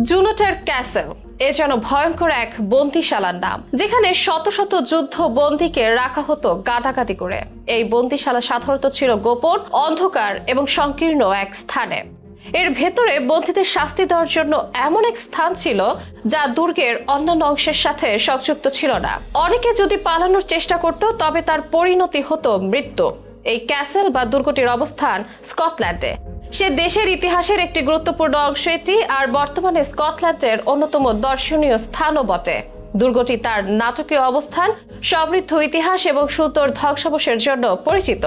জুনোটার castle, এ যেন ভয়ঙ্কর এক বন্দিশালার নাম, যেখানে শত শত যুদ্ধ বন্দীকে রাখা হতো গাদাগাদি করে। এই বন্দিশালা সাধারণত ছিল গোপন, অন্ধকার এবং সংকীর্ণ এক স্থানে। এর ভেতরে বন্দীদের শাস্তি দেওয়ার জন্য এমন এক স্থান ছিল যা দুর্গের অন্যান্য অংশের সাথে সংযুক্ত ছিল না। অনেকে যদি পালানোর চেষ্টা করত, তবে তার পরিণতি হতো মৃত্যু। এই ক্যাসেল বা দুর্গটির অবস্থান স্কটল্যান্ডে। সে দেশের ইতিহাসের একটি গুরুত্বপূর্ণ অংশ এটি, আর বর্তমানে স্কটল্যান্ডের অন্যতম দর্শনীয় স্থানও বটে। দুর্গটি তার নাটকীয় অবস্থান, সমৃদ্ধ ইতিহাস এবং সুন্দর ধ্বংসাবশের জন্য পরিচিত।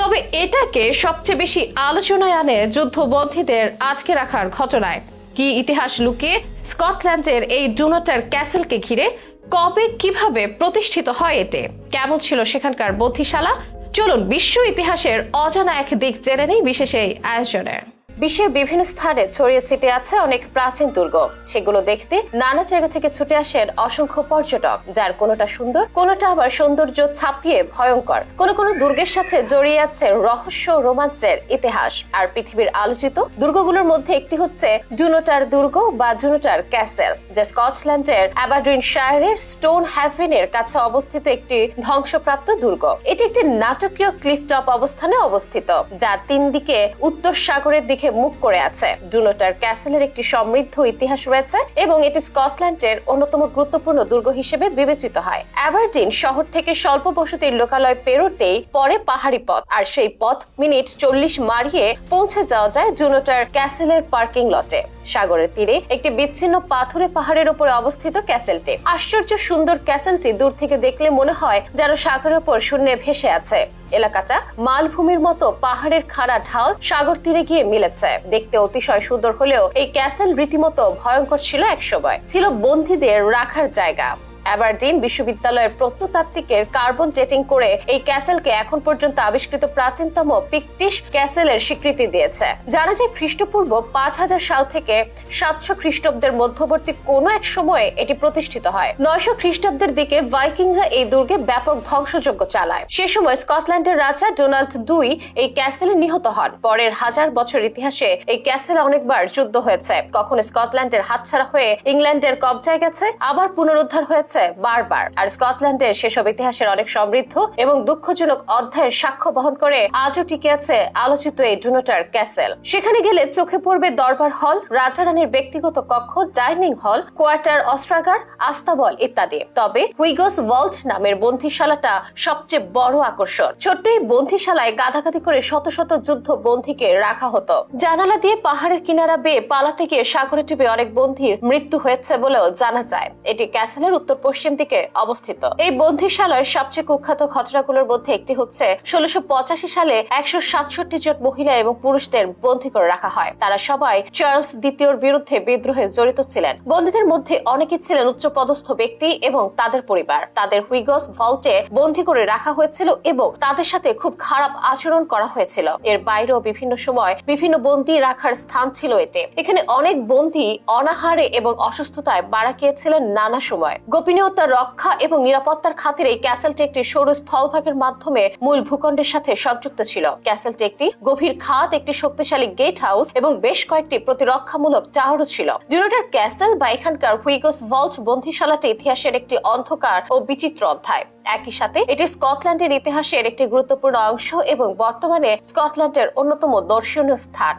তবে এটাকে সবচেয়ে বেশি আলোচনায় আনে যুদ্ধবন্দীদের আজকে রাখার ঘটনায়। কি ইতিহাস লুকিয়ে স্কটল্যান্ডের এই ডুনোটার ক্যাসেলকে ঘিরে কবে কীভাবে প্রতিষ্ঠিত হয় এতে কেমন ছিল সেখানকার বন্দিশালা চলুন বিশ্ব ইতিহাসের অজানা এক দিক জেনে নেই বিশেষ এই আয়োজনে। বিশ্বের বিভিন্ন স্থানে ছড়িয়ে ছিটিয়ে আছে অনেক প্রাচীন দুর্গ। সেগুলো দেখতে নানা জায়গা থেকে ছুটে আসেন অসংখ্য পর্যটক, যার কোনোটা সুন্দর, কোনোটা আবার সৌন্দর্য ছাপিয়ে ভয়ঙ্কর। কোন কোন দুর্গের সাথে জড়িয়ে আছে রহস্য, রোমাঞ্চের ইতিহাস। আর পৃথিবীর আলোচিত দুর্গগুলোর মধ্যে একটি হচ্ছে ডুনোটার দুর্গ বা ডুনোটার ক্যাসেল, যা স্কটল্যান্ডের অ্যাবাড্রিন শায়ারের স্টোন হ্যাভেনের কাছে অবস্থিত একটি ধ্বংসপ্রাপ্ত দুর্গ। এটি একটি নাটকীয় ক্লিফ টপ অবস্থানে অবস্থিত, যা তিন দিকে উত্তর সাগরের দিকে মুখ করে আছে। ডুনোটার ক্যাসেলের একটি সমৃদ্ধ ইতিহাস রয়েছে এবং এটি স্কটল্যান্ডের অন্যতম গুরুত্বপূর্ণ দুর্গ হিসেবে বিবেচিত হয়। অ্যাবারডিন শহর থেকে স্বল্প বসতির লোকালয় পেরোতেই পরে পাহাড়ি পথ, আর সেই পথ মিনিট চল্লিশ মারিয়ে পৌঁছে যাওয়া যায় ডুনোটার ক্যাসেলের পার্কিং লটে। সাগরের তীরে একটি বিচ্ছিন্ন পাথুরে পাহাড়ের উপরে অবস্থিত ক্যাসেলটি। আশ্চর্য সুন্দর ক্যাসেলটি দূর থেকে দেখলে মনে হয় যেন সাগরের উপর শূন্যে ভেসে আছে। এলাকাটা মালভূমির মতো পাহাড়ের খাড়া ঢাল সাগর তীরে গিয়ে মিলেছে। দেখতে অতিশয় সুন্দর হলেও এই ক্যাসেল রীতিমতো ভয়ঙ্কর ছিল এক সময়। ছিল বন্দীদের রাখার জায়গা। অ্যাবারডিন বিশ্ববিদ্যালয়ের প্রত্নতাত্ত্বিকের কার্বন ডেটিং করে এই ক্যাসেলকে এখন পর্যন্ত আবিষ্কৃত প্রাচীনতম পিকটিশ ক্যাসেলের স্বীকৃতি দিয়েছে। জানা যায় খ্রিস্টপূর্ব পাঁচ হাজার সাল থেকে সাতশো খ্রিস্টাব্দের মধ্যবর্তী কোনো এক সময়ে এটি প্রতিষ্ঠিত হয়। নয়শো খ্রিস্টাব্দের দিকে ভাইকিংরা এই দুর্গে ব্যাপক ধ্বংসযজ্ঞ চালায়। সে সময় স্কটল্যান্ডের রাজা ডোনাল্ড দুই এই ক্যাসেলে নিহত হন। পরের হাজার বছর ইতিহাসে এই ক্যাসেলে অনেকবার যুদ্ধ হয়েছে। কখনো স্কটল্যান্ডের হাতছাড়া হয়ে ইংল্যান্ডের কবজায় গেছে, আবার পুনরুদ্ধার হয়েছে। বারবার। আর স্কটল্যান্ডের সেসব ইতিহাসের অনেক সমৃদ্ধ এবং দুঃখজনক অধ্যায়ের সাক্ষ্য বহন করে আজও টিকে আছে আলোচিত এই ডুনোটার ক্যাসেল। সেখানে গেলে চোখে পড়বে দরবার হল রাজা রানীর ব্যক্তিগত কক্ষ, ডাইনিং হল, কোয়ার্টার অস্ত্রাগার, আস্তাবল ইত্যাদি। তবে হুইগোস ভল্ট নামের বন্দিশালাটা সবচেয়ে বড় আকর্ষণ। ছোট্ট এই বন্দিশালায় গাদাগাদি করে শত শত যুদ্ধ বন্দীকে রাখা হতো। জানালা দিয়ে পাহাড়ের কিনারা বেয়ে পালাতে গিয়ে সাগরে টিপে অনেক বন্দির মৃত্যু হয়েছে বলেও জানা যায়। এটি ক্যাসেলের উত্তর পশ্চিম দিকে অবস্থিত। এই বন্দিশালার সবচেয়ে কুখ্যাত ঘটনাগুলোর মধ্যে একটি হচ্ছে ষোলোশো সালে একশো সাতষট্টি জন মহিলা এবং পুরুষদের বন্দী করে রাখা হয়। তারা সবাই চার্লস দ্বিতীয়র বিরুদ্ধে বিদ্রোহে জড়িত ছিলেন। বন্দীদের মধ্যে অনেকে ছিলেন উচ্চ পদস্থ ব্যক্তি এবং তাদের পরিবার। তাদের হুইগস ভল্টে বন্দী করে রাখা হয়েছিল এবং তাদের সাথে খুব খারাপ আচরণ করা হয়েছিল। এর বাইরেও বিভিন্ন সময় বিভিন্ন বন্দী রাখার স্থান ছিল এটি এখানে অনেক বন্দী অনাহারে এবং অসুস্থতায় মারা গিয়েছিলেন নানা সময়। গোপনীয়তা, রক্ষা এবং নিরাপত্তার খাতিরে ক্যাসেলটি একটি সরু স্থলভাগের মাধ্যমে মূল ভূখণ্ডের সাথে সংযুক্ত ছিল। ক্যাসেলটি একটি গভীর খাত একটি শক্তিশালী গেট হাউস এবং বেশ কয়েকটি প্রতিরক্ষামূলক টাওয়ারও ছিল। ডিউনোটার ক্যাসেল বা এখানকার হুইগোস ভল্ট বন্দিশালাটি ইতিহাসের একটি অন্ধকার ও বিচিত্র অধ্যায়। একই সাথে এটি স্কটল্যান্ডের ইতিহাসের একটি গুরুত্বপূর্ণ অংশ এবং বর্তমানে স্কটল্যান্ডের অন্যতম দর্শনীয় স্থান।